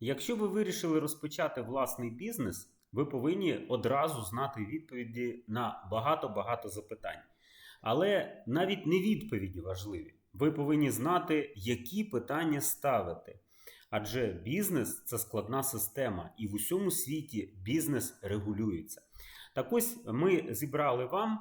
Якщо ви вирішили розпочати власний бізнес, ви повинні одразу знати відповіді на багато-багато запитань. Але навіть не відповіді важливі. Ви повинні знати, які питання ставити. Адже бізнес це складна система, і в усьому світі бізнес регулюється. Так ось ми зібрали вам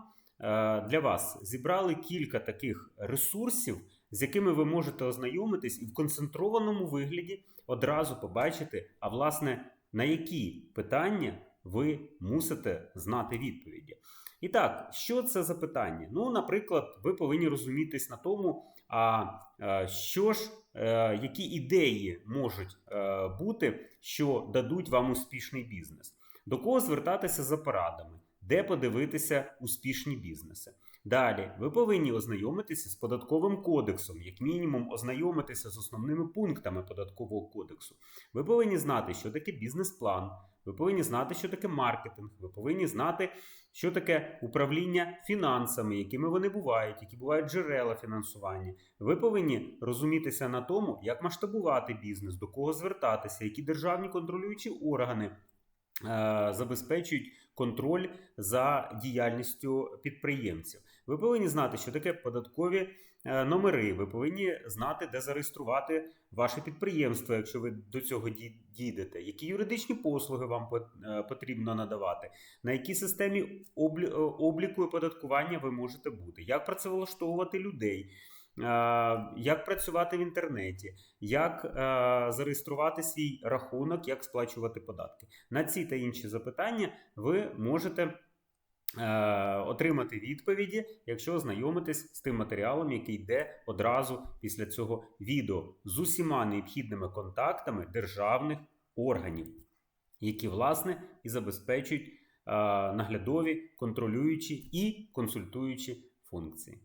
для вас зібрали кілька таких ресурсів, з якими ви можете ознайомитись і в концентрованому вигляді одразу побачити, а власне на які питання ви мусите знати відповіді. І так, що це за питання? Ну, наприклад, ви повинні розумітись на тому, а е, що ж, е, які ідеї можуть е, бути, що дадуть вам успішний бізнес, до кого звертатися за порадами, де подивитися успішні бізнеси. Далі ви повинні ознайомитися з податковим кодексом, як мінімум, ознайомитися з основними пунктами податкового кодексу. Ви повинні знати, що таке бізнес-план. Ви повинні знати, що таке маркетинг. Ви повинні знати, що таке управління фінансами, якими вони бувають, які бувають джерела фінансування. Ви повинні розумітися на тому, як масштабувати бізнес, до кого звертатися, які державні контролюючі органи забезпечують контроль за діяльністю підприємців. Ви повинні знати, що таке податкові е, номери. Ви повинні знати, де зареєструвати ваше підприємство, якщо ви до цього ді- дійдете, які юридичні послуги вам е, потрібно надавати, на якій системі облі- е, обліку і податкування ви можете бути, як працевлаштовувати людей. Е, Як працювати в інтернеті, як е, зареєструвати свій рахунок, як сплачувати податки? На ці та інші запитання ви можете е, отримати відповіді, якщо ознайомитесь з тим матеріалом, який йде одразу після цього відео з усіма необхідними контактами державних органів, які власне і забезпечують наглядові, контролюючі і консультуючі функції.